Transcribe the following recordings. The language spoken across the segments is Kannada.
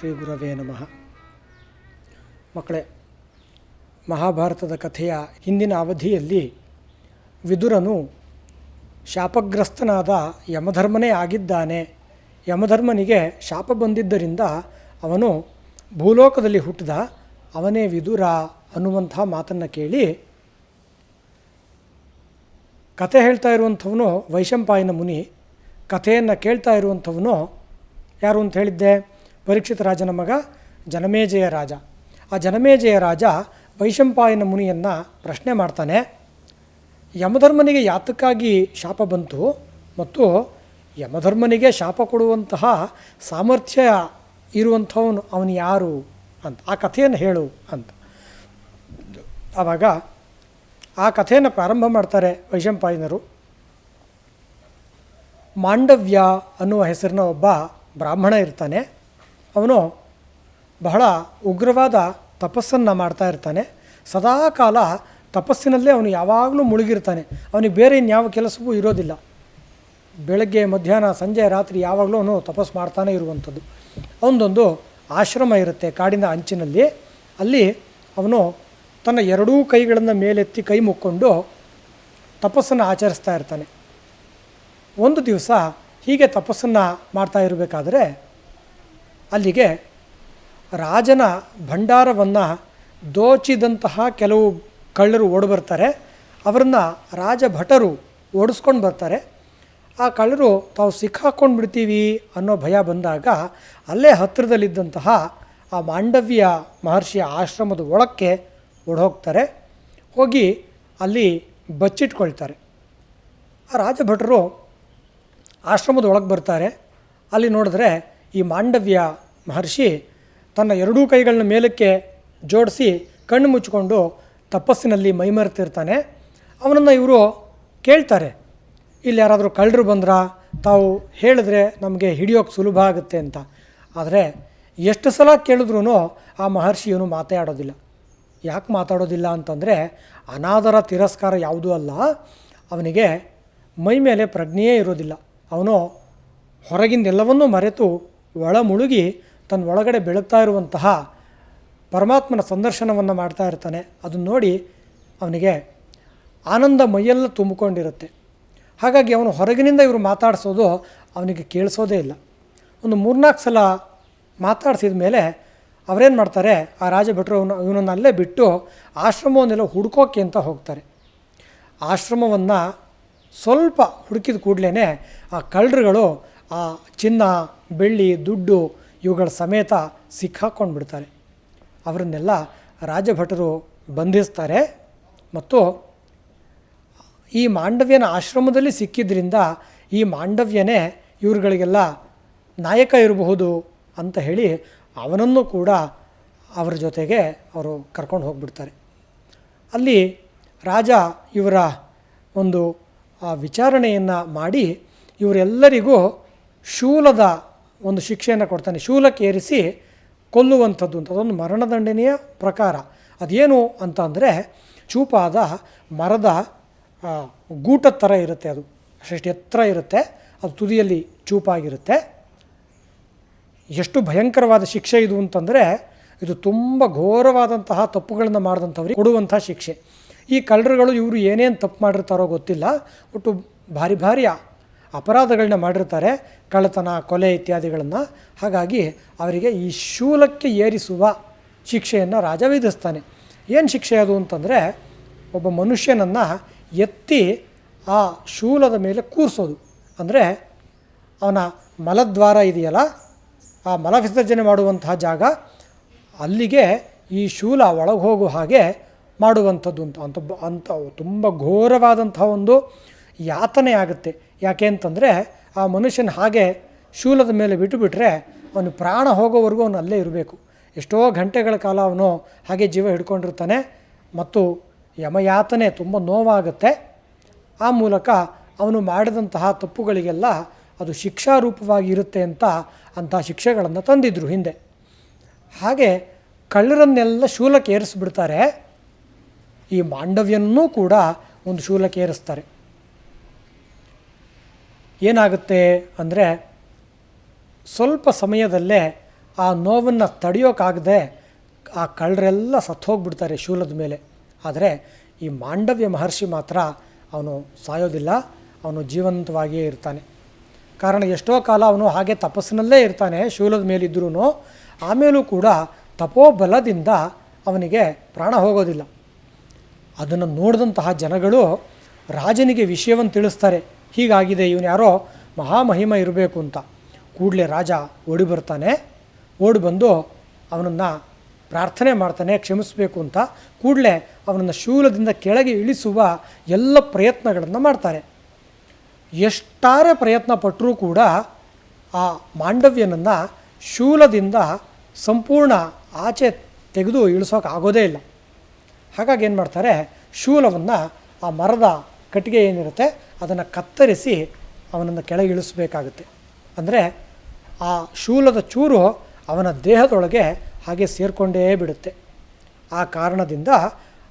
ಶ್ರೀ ಗುರವೇ ನಮಃ. ಮಕ್ಕಳೇ, ಮಹಾಭಾರತದ ಕಥೆಯ ಹಿಂದಿನ ಅವಧಿಯಲ್ಲಿ ವಿದುರನು ಶಾಪಗ್ರಸ್ತನಾದ ಯಮಧರ್ಮನೇ ಆಗಿದ್ದಾನೆ. ಯಮಧರ್ಮನಿಗೆ ಶಾಪ ಬಂದಿದ್ದರಿಂದ ಅವನು ಭೂಲೋಕದಲ್ಲಿ ಹುಟ್ಟಿದ ಅವನೇ ವಿದುರ ಅನ್ನುವಂಥ ಮಾತನ್ನು ಕೇಳಿ ಕತೆ ಹೇಳ್ತಾ ಇರುವಂಥವನು ವೈಶಂಪಾಯನ ಮುನಿ. ಕಥೆಯನ್ನು ಕೇಳ್ತಾ ಇರುವಂಥವನು ಯಾರು ಅಂತ ಹೇಳಿದ್ದೆ? ಪರೀಕ್ಷಿತ ರಾಜನ ಮಗ ಜನಮೇಜಯ ರಾಜ. ಆ ಜನಮೇಜಯ ರಾಜ ವೈಶಂಪಾಯನ ಮುನಿಯನ್ನು ಪ್ರಶ್ನೆ ಮಾಡ್ತಾನೆ. ಯಮಧರ್ಮನಿಗೆ ಯಾತಕ್ಕಾಗಿ ಶಾಪ ಬಂತು ಮತ್ತು ಯಮಧರ್ಮನಿಗೆ ಶಾಪ ಕೊಡುವಂತಹ ಸಾಮರ್ಥ್ಯ ಇರುವಂಥವನು ಅವನು ಯಾರು ಅಂತ, ಆ ಕಥೆಯನ್ನು ಹೇಳು ಅಂತ. ಆವಾಗ ಆ ಕಥೆಯನ್ನು ಪ್ರಾರಂಭ ಮಾಡ್ತಾರೆ ವೈಶಂಪಾಯನರು. ಮಾಂಡವ್ಯ ಅನ್ನುವ ಹೆಸರಿನ ಒಬ್ಬ ಬ್ರಾಹ್ಮಣ ಇರ್ತಾನೆ. ಅವನು ಬಹಳ ಉಗ್ರವಾದ ತಪಸ್ಸನ್ನು ಮಾಡ್ತಾ ಇರ್ತಾನೆ. ಸದಾ ಕಾಲ ತಪಸ್ಸಿನಲ್ಲೇ ಅವನು ಯಾವಾಗಲೂ ಮುಳುಗಿರ್ತಾನೆ. ಅವನಿಗೆ ಬೇರೆ ಇನ್ಯಾವ ಕೆಲಸವೂ ಇರೋದಿಲ್ಲ. ಬೆಳಗ್ಗೆ, ಮಧ್ಯಾಹ್ನ, ಸಂಜೆ, ರಾತ್ರಿ ಯಾವಾಗಲೂ ಅವನು ತಪಸ್ಸು ಮಾಡ್ತಾನೆ ಇರುವಂಥದ್ದು. ಅವನದೊಂದು ಆಶ್ರಮ ಇರುತ್ತೆ ಕಾಡಿನ ಅಂಚಿನಲ್ಲಿ. ಅಲ್ಲಿ ಅವನು ತನ್ನ ಎರಡೂ ಕೈಗಳನ್ನು ಮೇಲೆತ್ತಿ ಕೈ ಮುಕ್ಕೊಂಡು ತಪಸ್ಸನ್ನು ಆಚರಿಸ್ತಾ ಇರ್ತಾನೆ. ಒಂದು ದಿವಸ ಹೀಗೆ ತಪಸ್ಸನ್ನು ಮಾಡ್ತಾ ಇರಬೇಕಾದ್ರೆ ಅಲ್ಲಿಗೆ ರಾಜನ ಭಂಡಾರವನ್ನು ದೋಚಿದಂತಹ ಕೆಲವು ಕಳ್ಳರು ಓಡಿ ಬರ್ತಾರೆ ಅವರನ್ನು ರಾಜಭಟರು ಓಡಿಸ್ಕೊಂಡು ಬರ್ತಾರೆ. ಆ ಕಳ್ಳರು ತಾವು ಸಿಕ್ಕಾಕ್ಕೊಂಡು ಬಿಡ್ತೀವಿ ಅನ್ನೋ ಭಯ ಬಂದಾಗ ಅಲ್ಲೇ ಹತ್ತಿರದಲ್ಲಿದ್ದಂತಹ ಆ ಮಾಂಡವ್ಯ ಮಹರ್ಷಿಯ ಆಶ್ರಮದ ಒಳಕ್ಕೆ ಓಡೋಗ್ತಾರೆ. ಹೋಗಿ ಅಲ್ಲಿ ಬಚ್ಚಿಟ್ಕೊಳ್ತಾರೆ. ಆ ರಾಜಭಟರು ಆಶ್ರಮದ ಒಳಗೆ ಬರ್ತಾರೆ. ಅಲ್ಲಿ ನೋಡಿದ್ರೆ ಈ ಮಾಂಡವ್ಯ ಮಹರ್ಷಿ ತನ್ನ ಎರಡೂ ಕೈಗಳನ್ನ ಮೇಲಕ್ಕೆ ಜೋಡಿಸಿ ಕಣ್ಣು ಮುಚ್ಚಿಕೊಂಡು ತಪಸ್ಸಿನಲ್ಲಿ ಮೈಮರೆತಿರ್ತಾನೆ. ಅವನನ್ನು ಇವರು ಕೇಳ್ತಾರೆ, ಇಲ್ಲಿ ಯಾರಾದರೂ ಕಳ್ಳರು ಬಂದ್ರಾ? ತಾವು ಹೇಳಿದ್ರೆ ನಮಗೆ ಹಿಡಿಯೋಕ್ಕೆ ಸುಲಭ ಆಗುತ್ತೆ ಅಂತ. ಆದರೆ ಎಷ್ಟು ಸಲ ಕೇಳಿದ್ರೂ ಆ ಮಹರ್ಷಿಯವನು ಮಾತಾಡೋದಿಲ್ಲ ಯಾಕೆ ಮಾತಾಡೋದಿಲ್ಲ ಅಂತಂದರೆ ಅನಾದರ ತಿರಸ್ಕಾರ ಯಾವುದೂ ಅಲ್ಲ. ಅವನಿಗೆ ಮೈ ಮೇಲೆ ಪ್ರಜ್ಞೆಯೇ ಇರೋದಿಲ್ಲ. ಅವನು ಹೊರಗಿಂದೆಲ್ಲವನ್ನೂ ಮರೆತು ಒಳ ಮುಳುಗಿ ತನ್ನ ಒಳಗಡೆ ಬೆಳಗ್ತಾ ಇರುವಂತಹ ಪರಮಾತ್ಮನ ಸಂದರ್ಶನವನ್ನು ಮಾಡ್ತಾ ಇರ್ತಾನೆ. ಅದನ್ನು ನೋಡಿ ಅವನಿಗೆ ಆನಂದ ಮೈಯೆಲ್ಲ ತುಂಬಿಕೊಂಡಿರುತ್ತೆ. ಹಾಗಾಗಿ ಅವನು ಹೊರಗಿನಿಂದ ಇವರು ಮಾತಾಡಿಸೋದು ಅವನಿಗೆ ಕೇಳಿಸೋದೇ ಇಲ್ಲ. ಒಂದು ಮೂರ್ನಾಲ್ಕು ಸಲ ಮಾತಾಡಿಸಿದ ಮೇಲೆ ಅವರೇನು ಮಾಡ್ತಾರೆ, ಆ ರಾಜಭಟ್ರು ಅವನು, ಇವನನ್ನು ಅಲ್ಲೇ ಬಿಟ್ಟು ಆಶ್ರಮವನ್ನೆಲ್ಲ ಹುಡುಕೋಕೆ ಅಂತ ಹೋಗ್ತಾರೆ. ಆಶ್ರಮವನ್ನು ಸ್ವಲ್ಪ ಹುಡುಕಿದ ಕೂಡಲೇ ಆ ಕಳ್ಳರುಗಳು ಆ ಚಿನ್ನ, ಬೆಳ್ಳಿ, ದುಡ್ಡು ಇವುಗಳ ಸಮೇತ ಸಿಕ್ಕಾಕ್ಕೊಂಡು ಬಿಡ್ತಾರೆ ಅವರನ್ನೆಲ್ಲ ರಾಜಭಟರು ಬಂಧಿಸ್ತಾರೆ ಮತ್ತು ಈ ಮಾಂಡವ್ಯನ ಆಶ್ರಮದಲ್ಲಿ ಸಿಕ್ಕಿದ್ರಿಂದ ಈ ಮಾಂಡವ್ಯನೇ ಇವ್ರುಗಳಿಗೆಲ್ಲ ನಾಯಕ ಇರಬಹುದು ಅಂತ ಹೇಳಿ ಅವನನ್ನು ಕೂಡ ಅವರ ಜೊತೆಗೆ ಅವರು ಕರ್ಕೊಂಡು ಹೋಗ್ಬಿಡ್ತಾರೆ. ಅಲ್ಲಿ ರಾಜ ಇವರ ಒಂದು ವಿಚಾರಣೆಯನ್ನು ಮಾಡಿ ಇವರೆಲ್ಲರಿಗೂ ಶೂಲದ ಒಂದು ಶಿಕ್ಷೆಯನ್ನು ಕೊಡ್ತಾನೆ. ಶೂಲಕ್ಕೆ ಏರಿಸಿ ಕೊಲ್ಲುವಂಥದ್ದು ಅಂತ. ಅದೊಂದು ಮರಣದಂಡನೆಯ ಪ್ರಕಾರ. ಅದೇನು ಅಂತ ಅಂದರೆ ಚೂಪಾದ ಮರದ ಗೂಟದ ಥರ ಇರುತ್ತೆ ಅದು. ಅಷ್ಟು ಎತ್ತರ ಇರುತ್ತೆ. ಅದು ತುದಿಯಲ್ಲಿ ಚೂಪಾಗಿರುತ್ತೆ. ಎಷ್ಟು ಭಯಂಕರವಾದ ಶಿಕ್ಷೆ ಇದು ಅಂತಂದರೆ ಇದು ತುಂಬ ಘೋರವಾದಂತಹ ತಪ್ಪುಗಳನ್ನು ಮಾಡಿದಂಥವ್ರಿಗೆ ಕೊಡುವಂಥ ಶಿಕ್ಷೆ. ಈ ಕಳ್ಳರುಗಳು ಇವರು ಏನೇನು ತಪ್ಪು ಮಾಡಿರ್ತಾರೋ ಗೊತ್ತಿಲ್ಲ. ಒಟ್ಟು ಭಾರಿ ಭಾರಿ ಅಪರಾಧಗಳನ್ನ ಮಾಡಿರ್ತಾರೆ, ಕಳ್ಳತನ, ಕೊಲೆ ಇತ್ಯಾದಿಗಳನ್ನು. ಹಾಗಾಗಿ ಅವರಿಗೆ ಈ ಶೂಲಕ್ಕೆ ಏರಿಸುವ ಶಿಕ್ಷೆಯನ್ನು ರಾಜ ವಿಧಿಸ್ತಾನೆ. ಏನು ಶಿಕ್ಷೆ ಅದು ಅಂತಂದರೆ, ಒಬ್ಬ ಮನುಷ್ಯನನ್ನು ಎತ್ತಿ ಆ ಶೂಲದ ಮೇಲೆ ಕೂರಿಸೋದು. ಅಂದರೆ, ಅವನ ಮಲದ್ವಾರ ಇದೆಯಲ್ಲ, ಆ ಮಲ ವಿಸರ್ಜನೆ ಮಾಡುವಂತಹ ಜಾಗ, ಅಲ್ಲಿಗೆ ಈ ಶೂಲ ಒಳಗೆ ಹೋಗುವ ಹಾಗೆ ಮಾಡುವಂಥದ್ದು ಅಂತ. ಅಂತ ಅಂತ ತುಂಬ ಘೋರವಾದಂತಹ ಒಂದು ಯಾತನೆ ಆಗುತ್ತೆ. ಯಾಕೆ ಅಂತಂದರೆ ಆ ಮನುಷ್ಯನ ಹಾಗೆ ಶೂಲದ ಮೇಲೆ ಬಿಟ್ಟುಬಿಟ್ರೆ ಅವನು ಪ್ರಾಣ ಹೋಗೋವರೆಗೂ ಅವನು ಅಲ್ಲೇ ಇರಬೇಕು. ಎಷ್ಟೋ ಗಂಟೆಗಳ ಕಾಲ ಅವನು ಹಾಗೆ ಜೀವ ಹಿಡ್ಕೊಂಡಿರ್ತಾನೆ ಮತ್ತು ಯಮಯಾತನೆ ತುಂಬ ನೋವಾಗುತ್ತೆ. ಆ ಮೂಲಕ ಅವನು ಮಾಡಿದಂತಹ ತಪ್ಪುಗಳಿಗೆಲ್ಲ ಅದು ಶಿಕ್ಷಾರೂಪವಾಗಿ ಇರುತ್ತೆ ಅಂತ ಅಂಥ ಶಿಕ್ಷೆಗಳನ್ನು ತಂದಿದ್ದರು ಹಿಂದೆ. ಹಾಗೆ ಕಳ್ಳರನ್ನೆಲ್ಲ ಶೂಲಕ್ಕೆ ಏರಿಸ್ಬಿಡ್ತಾರೆ. ಈ ಮಾಂಡವ್ಯನ್ನೂ ಕೂಡ ಒಂದು ಶೂಲಕ್ಕೆ ಏರಿಸ್ತಾರೆ. ಏನಾಗುತ್ತೆ ಅಂದರೆ ಸ್ವಲ್ಪ ಸಮಯದಲ್ಲೇ ಆ ನೋವನ್ನು ತಡೆಯೋಕ್ಕಾಗದೆ ಆ ಕಳ್ಳರೆಲ್ಲ ಸತ್ತು ಹೋಗ್ಬಿಡ್ತಾರೆ ಶೂಲದ ಮೇಲೆ. ಆದರೆ ಈ ಮಾಂಡವ್ಯ ಮಹರ್ಷಿ ಮಾತ್ರ ಅವನು ಸಾಯೋದಿಲ್ಲ, ಅವನು ಜೀವಂತವಾಗಿಯೇ ಇರ್ತಾನೆ. ಕಾರಣ ಎಷ್ಟೋ ಕಾಲ ಅವನು ಹಾಗೆ ತಪಸ್ಸಿನಲ್ಲೇ ಇರ್ತಾನೆ ಶೂಲದ ಮೇಲಿದ್ದರೂ ಆಮೇಲೂ ಕೂಡ ತಪೋಬಲದಿಂದ ಅವನಿಗೆ ಪ್ರಾಣ ಹೋಗೋದಿಲ್ಲ. ಅದನ್ನು ನೋಡಿದಂತಹ ಜನಗಳು ರಾಜನಿಗೆ ವಿಷಯವನ್ನು ತಿಳಿಸ್ತಾರೆ. ಹೀಗಾಗಿದೆ ಇವನು ಯಾರೋ ಮಹಾಮಹಿಮ ಇರಬೇಕು ಅಂತ. ಕೂಡಲೇ ರಾಜ ಓಡಿ ಬರ್ತಾನೆ. ಓಡಿ ಬಂದು ಅವನನ್ನು ಪ್ರಾರ್ಥನೆ ಮಾಡ್ತಾನೆ, ಕ್ಷಮಿಸಬೇಕು ಅಂತ. ಕೂಡಲೇ ಅವನನ್ನು ಶೂಲದಿಂದ ಕೆಳಗೆ ಇಳಿಸುವ ಎಲ್ಲ ಪ್ರಯತ್ನಗಳನ್ನು ಮಾಡ್ತಾರೆ. ಎಷ್ಟಾರೆ ಪ್ರಯತ್ನ ಪಟ್ಟರೂ ಕೂಡ ಆ ಮಾಂಡವ್ಯನನ್ನು ಶೂಲದಿಂದ ಸಂಪೂರ್ಣ ಆಚೆ ತೆಗೆದು ಇಳಿಸೋಕೆ ಆಗೋದೇ ಇಲ್ಲ. ಹಾಗಾಗಿ ಏನು ಮಾಡ್ತಾರೆ? ಶೂಲವನ್ನು ಆ ಮರದ ಕಟ್ಟಿಗೆ ಏನಿರುತ್ತೆ? ಅದನ್ನು ಕತ್ತರಿಸಿ ಅವನನ್ನು ಕೆಳಗೆ ಇಳಿಸಬೇಕಾಗುತ್ತೆ ಅಂದರೆ ಆ ಶೂಲದ ಚೂರು ಅವನ ದೇಹದೊಳಗೆ ಹಾಗೆ ಸೇರಿಕೊಂಡೇ ಬಿಡುತ್ತೆ. ಆ ಕಾರಣದಿಂದ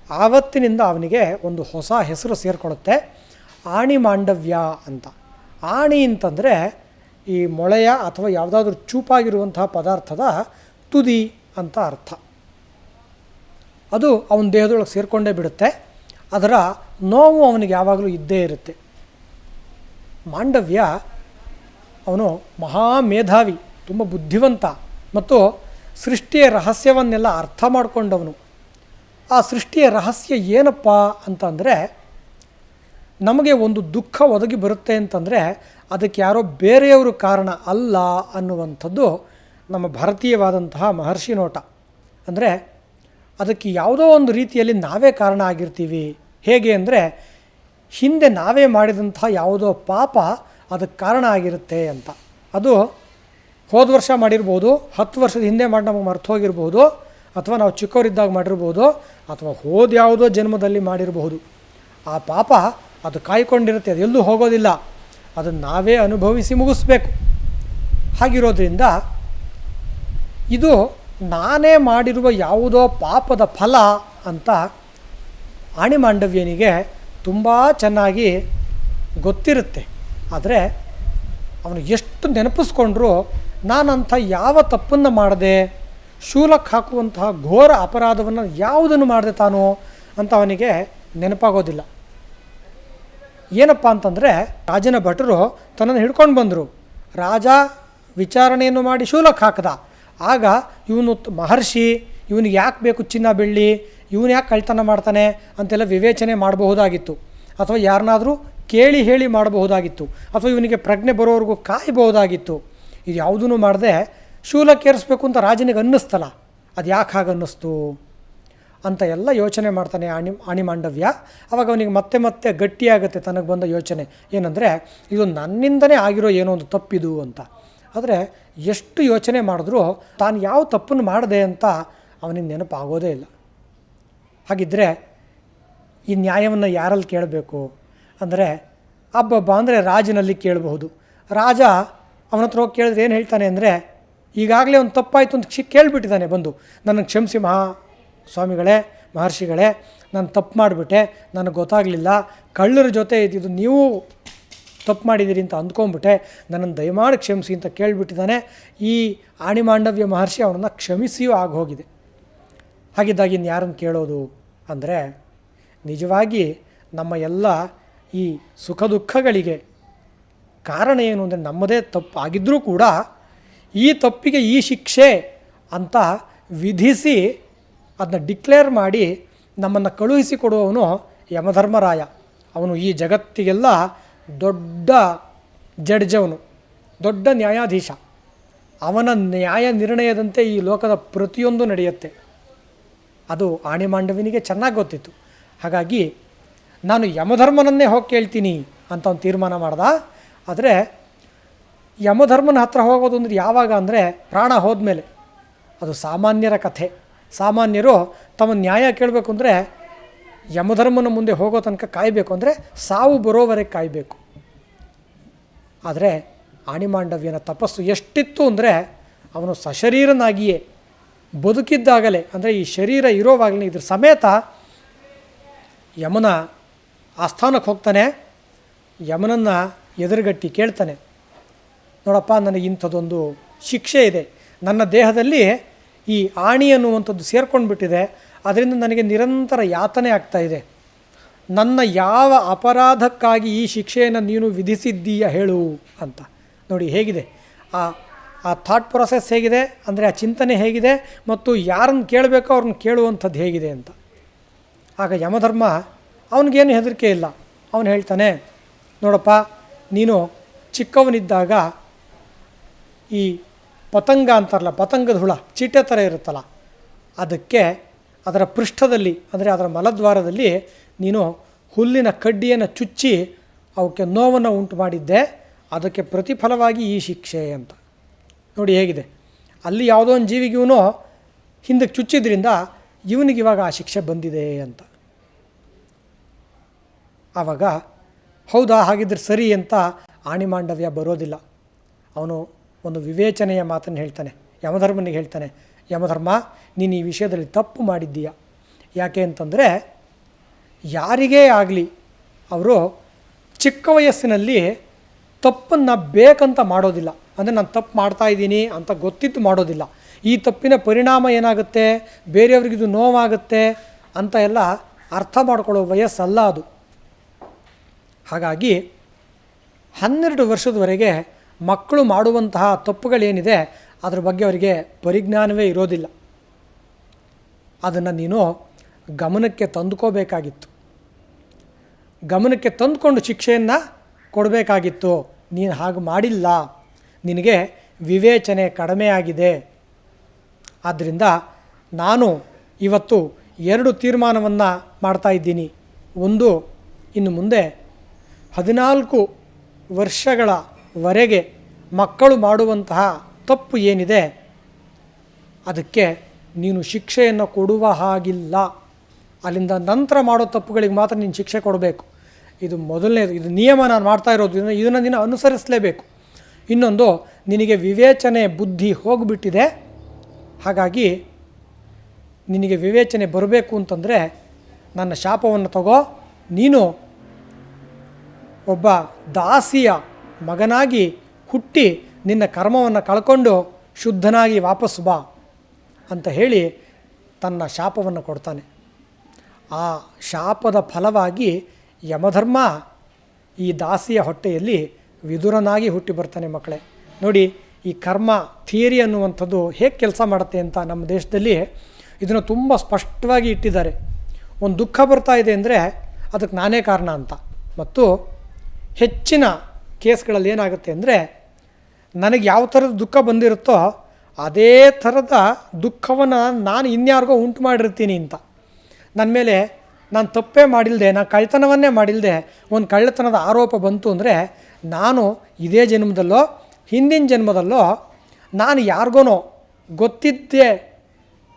ಆವತ್ತಿನಿಂದ ಅವನಿಗೆ ಒಂದು ಹೊಸ ಹೆಸರು ಸೇರಿಕೊಳ್ಳುತ್ತೆ ಆಣಿ ಮಾಂಡವ್ಯ ಅಂತ. ಆಣಿ ಅಂತಂದರೆ ಈ ಮೊಳೆಯ ಅಥವಾ ಯಾವುದಾದ್ರೂ ಚೂಪಾಗಿರುವಂತಹ ಪದಾರ್ಥದ ತುದಿ ಅಂತ ಅರ್ಥ. ಅದು ಅವನ ದೇಹದೊಳಗೆ ಸೇರಿಕೊಂಡೇ ಬಿಡುತ್ತೆ, ಅದರ ನೋವು ಅವನಿಗೆ ಯಾವಾಗಲೂ ಇದ್ದೇ ಇರುತ್ತೆ. ಮಾಂಡವ್ಯ ಅವನು ಮಹಾ ಮೇಧಾವಿ ತುಂಬ ಬುದ್ಧಿವಂತ ಮತ್ತು ಸೃಷ್ಟಿಯ ರಹಸ್ಯವನ್ನೆಲ್ಲ ಅರ್ಥ ಮಾಡಿಕೊಂಡವನು. ಆ ಸೃಷ್ಟಿಯ ರಹಸ್ಯ ಏನಪ್ಪ ಅಂತಂದರೆ, ನಮಗೆ ಒಂದು ದುಃಖ ಒದಗಿ ಬರುತ್ತೆ ಅಂತಂದರೆ, ಅದಕ್ಕೆ ಯಾರೋ ಬೇರೆಯವರು ಕಾರಣ ಅಲ್ಲ ಅನ್ನುವಂಥದ್ದು ನಮ್ಮ ಭಾರತೀಯವಾದಂತಹ ಮಹರ್ಷಿ ನೋಟ. ಅಂದರೆ, ಅದಕ್ಕೆ ಯಾವುದೋ ಒಂದು ರೀತಿಯಲ್ಲಿ ನಾವೇ ಕಾರಣ ಆಗಿರ್ತೀವಿ. ಹೇಗೆ ಅಂದರೆ ಹಿಂದೆ ನಾವೇ ಮಾಡಿದಂಥ ಯಾವುದೋ ಪಾಪ ಅದಕ್ಕೆ ಕಾರಣ ಆಗಿರುತ್ತೆ ಅಂತ. ಅದು ಹೋದ ವರ್ಷ ಮಾಡಿರ್ಬೋದು, ಹತ್ತು ವರ್ಷದ ಹಿಂದೆ ಮಾಡಿ ನಮಗೆ ಮರ್ತು ಹೋಗಿರ್ಬೋದು, ಅಥವಾ ನಾವು ಚಿಕ್ಕವರಿದ್ದಾಗ ಮಾಡಿರ್ಬೋದು, ಅಥವಾ ಹೋದ ಯಾವುದೋ ಜನ್ಮದಲ್ಲಿ ಮಾಡಿರಬಹುದು ಆ ಪಾಪ ಅದು ಕಾಯ್ಕೊಂಡಿರುತ್ತೆ, ಅದು ಎಲ್ಲೂ ಹೋಗೋದಿಲ್ಲ. ಅದನ್ನು ನಾವೇ ಅನುಭವಿಸಿ ಮುಗಿಸ್ಬೇಕು. ಹಾಗಿರೋದ್ರಿಂದ ಇದು ನಾನೇ ಮಾಡಿರುವ ಯಾವುದೋ ಪಾಪದ ಫಲ ಅಂತ ಆಣಿಮಾಂಡವ್ಯನಿಗೆ ತುಂಬ ಚೆನ್ನಾಗಿ ಗೊತ್ತಿರುತ್ತೆ. ಆದರೆ ಅವನು ಎಷ್ಟು ನೆನಪಿಸ್ಕೊಂಡ್ರೂ, ನಾನಂಥ ಯಾವ ತಪ್ಪನ್ನು ಮಾಡದೆ ಶೂಲಕ್ಕೆ ಹಾಕುವಂತಹ ಘೋರ ಅಪರಾಧವನ್ನು ಯಾವುದನ್ನು ಮಾಡಿದೆ ತಾನು ಅಂತ ಅವನಿಗೆ ನೆನಪಾಗೋದಿಲ್ಲ. ಏನಪ್ಪ ಅಂತಂದರೆ, ರಾಜನ ಭಟರು ತನ್ನನ್ನು ಹಿಡ್ಕೊಂಡು ಬಂದರು. ರಾಜ ವಿಚಾರಣೆಯನ್ನು ಮಾಡಿ ಶೂಲಕ್ಕೆ ಹಾಕದ. ಆಗ ಇವನು ಮಹರ್ಷಿ, ಇವನಿಗೆ ಯಾಕೆ ಬೇಕು ಚಿನ್ನ ಬೆಳ್ಳಿ ಇವನು ಯಾಕೆ ಕಳ್ತನ ಮಾಡ್ತಾನೆ ಅಂತೆಲ್ಲ ವಿವೇಚನೆ ಮಾಡಬಹುದಾಗಿತ್ತು. ಅಥವಾ ಯಾರನ್ನಾದರೂ ಕೇಳಿ ಹೇಳಿ ಮಾಡಬಹುದಾಗಿತ್ತು. ಅಥವಾ ಇವನಿಗೆ ಪ್ರಜ್ಞೆ ಬರೋವರೆಗೂ ಕಾಯಬಹುದಾಗಿತ್ತು. ಇದು ಯಾವುದೂ ಮಾಡದೆ ಶೂಲಕ್ಕೇರಿಸ್ಬೇಕು ಅಂತ ರಾಜನಿಗೆ ಅನ್ನಿಸ್ತಲ್ಲ. ಅದು ಯಾಕೆ ಹಾಗೆ ಅನ್ನಿಸ್ತು? ಅಂತ ಎಲ್ಲ ಯೋಚನೆ ಮಾಡ್ತಾನೆ ಆಣಿ ಮಾಂಡವ್ಯ ಅವಾಗ ಅವನಿಗೆ ಮತ್ತೆ ಮತ್ತೆ ಗಟ್ಟಿಯಾಗುತ್ತೆ ತನಗೆ ಬಂದ ಯೋಚನೆ. ಏನಂದರೆ, ಇದು ನನ್ನಿಂದನೇ ಆಗಿರೋ ಏನೋ ಒಂದು ತಪ್ಪಿದು ಅಂತ. ಆದರೆ ಎಷ್ಟು ಯೋಚನೆ ಮಾಡಿದ್ರೂ ತಾನು ಯಾವ ತಪ್ಪನ್ನು ಮಾಡಿದೆ ಅಂತ ಅವನಿಗೆ ನೆನಪಾಗೋದೇ ಇಲ್ಲ. ಹಾಗಿದ್ದರೆ ಈ ನ್ಯಾಯವನ್ನು ಯಾರಲ್ಲಿ ಕೇಳಬೇಕು? ಅಂದರೆ ಅಬ್ಬಬ್ಬ, ಅಂದರೆ ರಾಜನಲ್ಲಿ ಕೇಳಬಹುದು. ರಾಜ ಅವನ ಹತ್ರ ಹೋಗಿ ಕೇಳಿದ್ರೆ ಏನು ಹೇಳ್ತಾನೆ ಅಂದರೆ, ಈಗಾಗಲೇ ಒಂದು ತಪ್ಪಾಯಿತು ಅಂತ ಕ್ಷಿ, ಕೇಳಿಬಿಟ್ಟಿದ್ದಾನೆ ಬಂದು. ನನಗೆ ಕ್ಷಮಿಸಿ ಮಹಾ, ಸ್ವಾಮಿಗಳೇ, ಮಹರ್ಷಿಗಳೇ, ನಾನು ತಪ್ಪು ಮಾಡಿಬಿಟ್ಟೆ, ನನಗೆ ಗೊತ್ತಾಗಲಿಲ್ಲ. ಕಳ್ಳರ ಜೊತೆ ಇದ್ದಿದ್ದು ನೀವು ತಪ್ಪು ಮಾಡಿದ್ದೀರಿ ಅಂತ ಅಂದ್ಕೊಂಬಿಟ್ಟೆ ನನ್ನನ್ನು ದಯಮಾಡಿ ಕ್ಷಮಿಸಿ ಅಂತ ಕೇಳಿಬಿಟ್ಟಿದ್ದಾನೆ. ಈ ಆಣಿಮಾಂಡವ್ಯ ಮಹರ್ಷಿ ಅವನನ್ನು ಕ್ಷಮಿಸಿಯೂ ಆಗೋಗಿದೆ. ಹಾಗಿದ್ದಾಗಿ ಇನ್ನು ಯಾರನ್ನು ಕೇಳೋದು? ಅಂದರೆ ನಿಜವಾಗಿ ನಮ್ಮ ಎಲ್ಲ ಈ ಸುಖ ದುಃಖಗಳಿಗೆ ಕಾರಣ ಏನು ಅಂದರೆ ನಮ್ಮದೇ ತಪ್ಪು ಆಗಿದ್ದರೂ ಕೂಡ ಈ ತಪ್ಪಿಗೆ ಈ ಶಿಕ್ಷೆ ಅಂತ ವಿಧಿಸಿ ಅದನ್ನ ಡಿಕ್ಲೇರ್ ಮಾಡಿ ನಮ್ಮನ್ನು ಕಳುಹಿಸಿಕೊಡುವವನು ಯಮಧರ್ಮರಾಯ. ಅವನು ಈ ಜಗತ್ತಿಗೆಲ್ಲ ದೊಡ್ಡ ಜಡ್ಜ್ ಅವನು ದೊಡ್ಡ ನ್ಯಾಯಾಧೀಶ. ಅವನ ನ್ಯಾಯ ನಿರ್ಣಯದಂತೆ ಈ ಲೋಕದ ಪ್ರತಿಯೊಂದು ನಡೆಯುತ್ತೆ. ಅದು ಆಣಿಮಾಂಡವನಿಗೆ ಚೆನ್ನಾಗಿ ಗೊತ್ತಿತ್ತು. ಹಾಗಾಗಿ ನಾನು ಯಮಧರ್ಮನನ್ನೇ ಹೋಗಿ ಕೇಳ್ತೀನಿ ಅಂತ ಒಂದು ತೀರ್ಮಾನ ಮಾಡ್ದ. ಆದರೆ ಯಮಧರ್ಮನ ಹತ್ರ ಹೋಗೋದು ಅಂದ್ರೆ ಯಾವಾಗ ಅಂದರೆ ಪ್ರಾಣ ಹೋದ್ಮೇಲೆ. ಅದು ಸಾಮಾನ್ಯರ ಕಥೆ. ಸಾಮಾನ್ಯರು ತಮ್ಮ ನ್ಯಾಯ ಕೇಳಬೇಕು ಅಂದರೆ ಯಮಧರ್ಮನ ಮುಂದೆ ಹೋಗೋ ತನಕ ಕಾಯಬೇಕು ಅಂದರೆ ಸಾವು ಬರೋವರೆಗೆ ಕಾಯಬೇಕು. ಆದರೆ ಆಣಿಮಾಂಡವ್ಯನ ತಪಸ್ಸು ಎಷ್ಟಿತ್ತು ಅಂದರೆ ಅವನು ಸಶರೀರನಾಗಿಯೇ ಬದುಕಿದ್ದಾಗಲೇ, ಅಂದರೆ ಈ ಶರೀರ ಇರೋವಾಗಲೇ ಇದ್ರ ಸಮೇತ ಯಮನ ಆಸ್ಥಾನಕ್ಕೆ ಹೋಗ್ತಾನೆ, ಯಮನನ್ನು ಎದುರುಗಟ್ಟಿ ಕೇಳ್ತಾನೆ, ನೋಡಪ್ಪ, ನನಗೆ ಇಂಥದ್ದೊಂದು ಶಿಕ್ಷೆ ಇದೆ. ನನ್ನ ದೇಹದಲ್ಲಿ ಈ ಆಣಿ ಅನ್ನುವಂಥದ್ದು ಸೇರ್ಕೊಂಡು ಬಿಟ್ಟಿದೆ ಅದರಿಂದ ನನಗೆ ನಿರಂತರ ಯಾತನೆ ಆಗ್ತಾ ಇದೆ. ನನ್ನ ಯಾವ ಅಪರಾಧಕ್ಕಾಗಿ ಈ ಶಿಕ್ಷೆಯನ್ನು ನೀನು ವಿಧಿಸಿದ್ದೀಯ ಹೇಳು ಅಂತ. ನೋಡಿ, ಹೇಗಿದೆ? ಆ ಆ ಥಾಟ್ ಪ್ರೊಸೆಸ್ ಹೇಗಿದೆ, ಅಂದರೆ ಆ ಚಿಂತನೆ ಹೇಗಿದೆ, ಮತ್ತು ಯಾರನ್ನು ಕೇಳಬೇಕೋ ಅವ್ರನ್ನ ಕೇಳುವಂಥದ್ದು ಹೇಗಿದೆ ಅಂತ. ಆಗ ಯಮಧರ್ಮ ಅವನಿಗೇನು ಹೆದರಿಕೆ ಇಲ್ಲ. ಅವನು ಹೇಳ್ತಾನೆ, ನೋಡಪ್ಪ, ನೀನು ಚಿಕ್ಕವನಿದ್ದಾಗ ಈ ಪತಂಗ ಅಂತಾರಲ್ಲ, ಪತಂಗದ ಹುಳ ಚೀಟೆ ಥರ ಇರುತ್ತಲ್ಲ, ಅದಕ್ಕೆ ಅದರ ಪೃಷ್ಠದಲ್ಲಿ, ಅಂದರೆ ಅದರ ಮಲದ್ವಾರದಲ್ಲಿ ನೀನು ಹುಲ್ಲಿನ ಕಡ್ಡಿಯನ್ನು ಚುಚ್ಚಿ ಅವಕ್ಕೆ ನೋವನ್ನು ಉಂಟು ಮಾಡಿದ್ದೆ ಅದಕ್ಕೆ ಪ್ರತಿಫಲವಾಗಿ ಈ ಶಿಕ್ಷೆ ಅಂತ. ನೋಡಿ ಹೇಗಿದೆ. ಅಲ್ಲಿ ಯಾವುದೋ ಒಂದು ಜೀವಿಗೆ ಇವನು ಹಿಂದಕ್ಕೆ ಚುಚ್ಚಿದ್ರಿಂದ ಇವನಿಗೆ ಇವಾಗ ಆ ಶಿಕ್ಷೆ ಬಂದಿದೆ ಅಂತ. ಆವಾಗ ಹೌದಾ ಹಾಗಿದ್ರೆ ಸರಿ ಅಂತ ಆಣಿಮಾಂಡವ್ಯ ಬರೋದಿಲ್ಲ. ಅವನು ಒಂದು ವಿವೇಚನೆಯ ಮಾತನ್ನು ಹೇಳ್ತಾನೆ. ಯಮಧರ್ಮನಿಗೆ ಹೇಳ್ತಾನೆ, ಯಮಧರ್ಮ, ನೀನು ಈ ವಿಷಯದಲ್ಲಿ ತಪ್ಪು ಮಾಡಿದ್ದೀಯ? ಯಾಕೆ ಅಂತಂದರೆ ಯಾರಿಗೇ ಆಗಲಿ ಅವರು ಚಿಕ್ಕ ವಯಸ್ಸಿನಲ್ಲಿ ತಪ್ಪನ್ನು ಬೇಕಂತ ಮಾಡೋದಿಲ್ಲ. ಅಂದರೆ ನಾನು ತಪ್ಪು ಮಾಡ್ತಾ ಇದ್ದೀನಿ ಅಂತ ಗೊತ್ತಿದ್ದು ಮಾಡೋದಿಲ್ಲ. ಈ ತಪ್ಪಿನ ಪರಿಣಾಮ ಏನಾಗುತ್ತೆ? ಬೇರೆಯವ್ರಿಗಿದು ನೋವಾಗುತ್ತೆ ಅಂತ ಎಲ್ಲ ಅರ್ಥ ಮಾಡ್ಕೊಳ್ಳೋ ವಯಸ್ಸಲ್ಲ ಅದು. ಹಾಗಾಗಿ ಹನ್ನೆರಡು ವರ್ಷದವರೆಗೆ ಮಕ್ಕಳು ಮಾಡುವಂತಹ ತಪ್ಪುಗಳೇನಿದೆ, ಅದ್ರ ಬಗ್ಗೆ ಅವರಿಗೆ ಪರಿಜ್ಞಾನವೇ ಇರೋದಿಲ್ಲ. ಅದನ್ನು ನೀನು ಗಮನಕ್ಕೆ ತಂದುಕೋಬೇಕಾಗಿತ್ತು. ಗಮನಕ್ಕೆ ತಂದುಕೊಂಡು ಶಿಕ್ಷೆಯನ್ನು ಕೊಡಬೇಕಾಗಿತ್ತು. ನೀನು ಹಾಗೆ ಮಾಡಿಲ್ಲ. ನಿನಗೆ ವಿವೇಚನೆ ಕಡಿಮೆ ಆಗಿದೆ ಆದ್ದರಿಂದ ನಾನು ಇವತ್ತು ಎರಡು ತೀರ್ಮಾನವನ್ನು ಮಾಡ್ತಾ ಇದ್ದೀನಿ. ಒಂದು, ಇನ್ನು ಮುಂದೆ ಹದಿನಾಲ್ಕು ವರ್ಷಗಳವರೆಗೆ ಮಕ್ಕಳು ಮಾಡುವಂತಹ ತಪ್ಪು ಏನಿದೆ, ಅದಕ್ಕೆ ನೀನು ಶಿಕ್ಷೆಯನ್ನು ಕೊಡುವ ಹಾಗಿಲ್ಲ. ಅಲ್ಲಿಂದ ನಂತರ ಮಾಡೋ ತಪ್ಪುಗಳಿಗೆ ಮಾತ್ರ ನೀನು ಶಿಕ್ಷೆ ಕೊಡಬೇಕು. ಇದು ಮೊದಲನೇದು, ಇದು ನಿಯಮ ನಾನು ಮಾಡ್ತಾ ಇರೋದು ಇದನ್ನು ಇದನ್ನು ನೀನು ಅನುಸರಿಸಲೇಬೇಕು. ಇನ್ನೊಂದು, ನಿನಗೆ ವಿವೇಚನೆ ಬುದ್ಧಿ ಹೋಗಿಬಿಟ್ಟಿದೆ, ಹಾಗಾಗಿ ನಿನಗೆ ವಿವೇಚನೆ ಬರಬೇಕು ಅಂತಂದರೆ ನನ್ನ ಶಾಪವನ್ನು ತಗೋ, ನೀನು ಒಬ್ಬ ದಾಸಿಯ ಮಗನಾಗಿ ಹುಟ್ಟಿ ನಿನ್ನ ಕರ್ಮವನ್ನು ಕಳ್ಕೊಂಡು ಶುದ್ಧನಾಗಿ ವಾಪಸ್ಸು ಬಾ ಅಂತ ಹೇಳಿ ತನ್ನ ಶಾಪವನ್ನು ಕೊಡ್ತಾನೆ. ಆ ಶಾಪದ ಫಲವಾಗಿ ಯಮಧರ್ಮ ಈ ದಾಸಿಯ ಹೊಟ್ಟೆಯಲ್ಲಿ ವಿದುರನಾಗಿ ಹುಟ್ಟಿ ಬರ್ತಾನೆ ಮಕ್ಕಳೇ. ನೋಡಿ, ಈ ಕರ್ಮ ಥಿಯರಿ ಅನ್ನುವಂಥದ್ದು ಹೇಗೆ ಕೆಲಸ ಮಾಡುತ್ತೆ ಅಂತ ನಮ್ಮ ದೇಶದಲ್ಲಿ ಇದನ್ನು ತುಂಬ ಸ್ಪಷ್ಟವಾಗಿ ಇಟ್ಟಿದ್ದಾರೆ. ಒಂದು ದುಃಖ ಬರ್ತಾ ಇದೆ ಅಂದರೆ ಅದಕ್ಕೆ ನಾನೇ ಕಾರಣ ಅಂತ. ಮತ್ತು ಹೆಚ್ಚಿನ ಕೇಸ್ಗಳಲ್ಲಿ ಏನಾಗುತ್ತೆ ಅಂದರೆ ನನಗೆ ಯಾವ ಥರದ ದುಃಖ ಬಂದಿರುತ್ತೋ ಅದೇ ಥರದ ದುಃಖವನ್ನು ನಾನು ಇನ್ಯಾರಿಗೋ ಉಂಟು ಮಾಡಿರ್ತೀನಿ ಅಂತ. ನನ್ನ ಮೇಲೆ ನಾನು ತಪ್ಪೇ ಮಾಡಿಲ್ಲದೆ ನಾನು ಕಳ್ಳತನವನ್ನೇ ಮಾಡಿಲ್ಲದೆ ಒಂದು ಕಳ್ಳತನದ ಆರೋಪ ಬಂತು ಅಂದರೆ ನಾನು ಇದೇ ಜನ್ಮದಲ್ಲೋ, ಹಿಂದಿನ ಜನ್ಮದಲ್ಲೋ, ನಾನು ಯಾರಿಗೋನೋ ಗೊತ್ತಿದ್ದೇ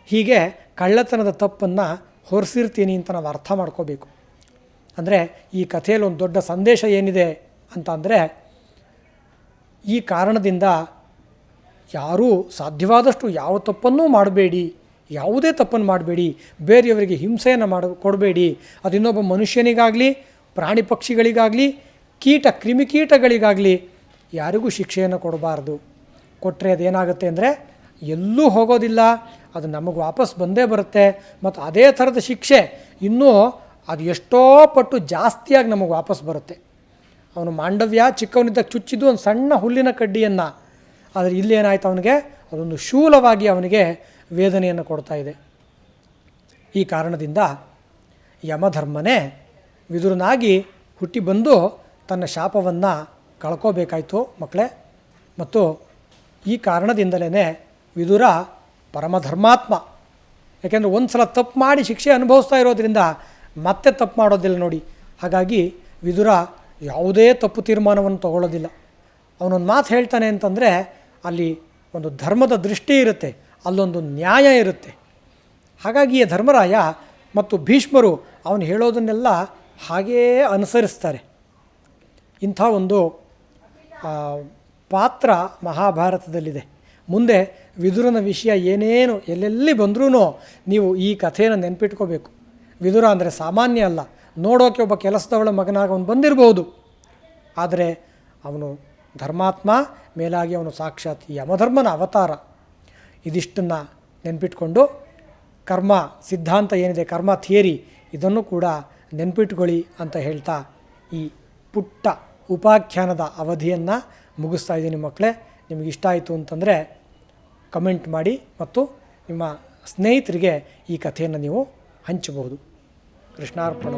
ಹೀಗೆ ಕಳ್ಳತನದ ತಪ್ಪನ್ನು ಹೊರಿಸಿರ್ತೀನಿ ಅಂತ ನಾವು ಅರ್ಥ ಮಾಡ್ಕೋಬೇಕು. ಅಂದರೆ ಈ ಕಥೆಯಲ್ಲಿ ಒಂದು ದೊಡ್ಡ ಸಂದೇಶ ಏನಿದೆ ಅಂತ ಅಂದರೆ, ಈ ಕಾರಣದಿಂದ ಯಾರೂ ಸಾಧ್ಯವಾದಷ್ಟು ಯಾವ ತಪ್ಪನ್ನೂ ಮಾಡಬೇಡಿ, ಯಾವುದೇ ತಪ್ಪನ್ನು ಮಾಡಬೇಡಿ, ಬೇರೆಯವರಿಗೆ ಹಿಂಸೆಯನ್ನು ಮಾಡ, ಕೊಡಬೇಡಿ, ಅದು ಇನ್ನೊಬ್ಬ ಮನುಷ್ಯನಿಗಾಗಲಿ, ಪ್ರಾಣಿ ಪಕ್ಷಿಗಳಿಗಾಗಲಿ ಕೀಟ, ಕ್ರಿಮಿಕೀಟಗಳಿಗಾಗಲಿ ಯಾರಿಗೂ ಶಿಕ್ಷೆಯನ್ನು ಕೊಡಬಾರ್ದು. ಕೊಟ್ಟರೆ ಅದೇನಾಗುತ್ತೆ ಅಂದರೆ ಎಲ್ಲೂ ಹೋಗೋದಿಲ್ಲ, ಅದು ನಮಗೆ ವಾಪಸ್ ಬಂದೇ ಬರುತ್ತೆ, ಮತ್ತು ಅದೇ ಥರದ ಶಿಕ್ಷೆ ಇನ್ನೂ ಅದು ಎಷ್ಟೋ ಪಟ್ಟು ಜಾಸ್ತಿಯಾಗಿ ನಮಗೆ ವಾಪಸ್ ಬರುತ್ತೆ. ಅವನು ಮಾಂಡವ್ಯ ಚಿಕ್ಕವನಿದ್ದಾಗ ಚುಚ್ಚಿದ್ದು ಒಂದು ಸಣ್ಣ ಹುಲ್ಲಿನ ಕಡ್ಡಿಯನ್ನು, ಆದರೆ ಇಲ್ಲಿ ಏನಾಯ್ತು ಅವನಿಗೆ? ಅದೊಂದು ಶೂಲವಾಗಿ ಅವನಿಗೆ ವೇದನೆಯನ್ನು ಕೊಡ್ತಾ ಇದೆ. ಈ ಕಾರಣದಿಂದ ಯಮಧರ್ಮನೇ ವಿದುರನಾಗಿ ಹುಟ್ಟಿ ಬಂದು ತನ್ನ ಶಾಪವನ್ನು ಕಳ್ಕೋಬೇಕಾಯಿತು ಮಕ್ಕಳೇ. ಮತ್ತು ಈ ಕಾರಣದಿಂದಲೇ ವಿದುರ ಪರಮಧರ್ಮಾತ್ಮ. ಯಾಕೆಂದರೆ ಒಂದು ಸಲ ತಪ್ಪು ಮಾಡಿ ಶಿಕ್ಷೆ ಅನುಭವಿಸ್ತಾ ಇರೋದ್ರಿಂದ ಮತ್ತೆ ತಪ್ಪು ಮಾಡೋದಿಲ್ಲ ನೋಡಿ. ಹಾಗಾಗಿ ವಿದುರ ಯಾವುದೇ ತಪ್ಪು ತೀರ್ಮಾನವನ್ನು ತಗೊಳ್ಳೋದಿಲ್ಲ. ಅವನೊಂದು ಮಾತು ಹೇಳ್ತಾನೆ ಅಂತಂದರೆ ಅಲ್ಲಿ ಒಂದು ಧರ್ಮದ ದೃಷ್ಟಿ ಇರುತ್ತೆ, ಅಲ್ಲೊಂದು ನ್ಯಾಯ ಇರುತ್ತೆ. ಹಾಗಾಗಿ ಧರ್ಮರಾಯ ಮತ್ತು ಭೀಷ್ಮರು ಅವನು ಹೇಳೋದನ್ನೆಲ್ಲ ಹಾಗೇ ಅನುಸರಿಸ್ತಾರೆ. ಇಂಥ ಒಂದು ಪಾತ್ರ ಮಹಾಭಾರತದಲ್ಲಿದೆ. ಮುಂದೆ ವಿದುರನ ವಿಷಯ ಏನೇನು, ಎಲ್ಲೆಲ್ಲಿ ಬಂದ್ರೂ ನೀವು ಈ ಕಥೆಯನ್ನು ನೆನಪಿಟ್ಕೋಬೇಕು. ವಿದುರ ಅಂದರೆ ಸಾಮಾನ್ಯ ಅಲ್ಲ. ನೋಡೋಕೆ ಒಬ್ಬ ಕೆಲಸದವಳ ಮಗನಾಗ ಅವನು ಬಂದಿರಬಹುದು ಆದರೆ ಅವನು ಧರ್ಮಾತ್ಮ, ಮೇಲಾಗಿ ಅವನು ಸಾಕ್ಷಾತ್ ಯಮಧರ್ಮನ ಅವತಾರ. ಇದಿಷ್ಟನ್ನು ನೆನ್ಪಿಟ್ಕೊಂಡು ಕರ್ಮ ಸಿದ್ಧಾಂತ ಏನಿದೆ, ಕರ್ಮ ಥಿಯರಿ, ಇದನ್ನು ಕೂಡ ನೆನ್ಪಿಟ್ಕೊಳ್ಳಿ ಅಂತ ಹೇಳ್ತಾ ಈ ಪುಟ್ಟ ಉಪಾಖ್ಯಾನದ ಅವಧಿಯನ್ನು ಮುಗಿಸ್ತಾ ಇದ್ದೀನಿ ಮಕ್ಕಳೇ. ನಿಮಗೆ ಇಷ್ಟ ಆಯಿತು ಅಂತಂದರೆ ಕಮೆಂಟ್ ಮಾಡಿ ಮತ್ತು ನಿಮ್ಮ ಸ್ನೇಹಿತರಿಗೆ ಈ ಕಥೆಯನ್ನು ನೀವು ಹಂಚಬಹುದು. ಕೃಷ್ಣಾರ್ಪಣ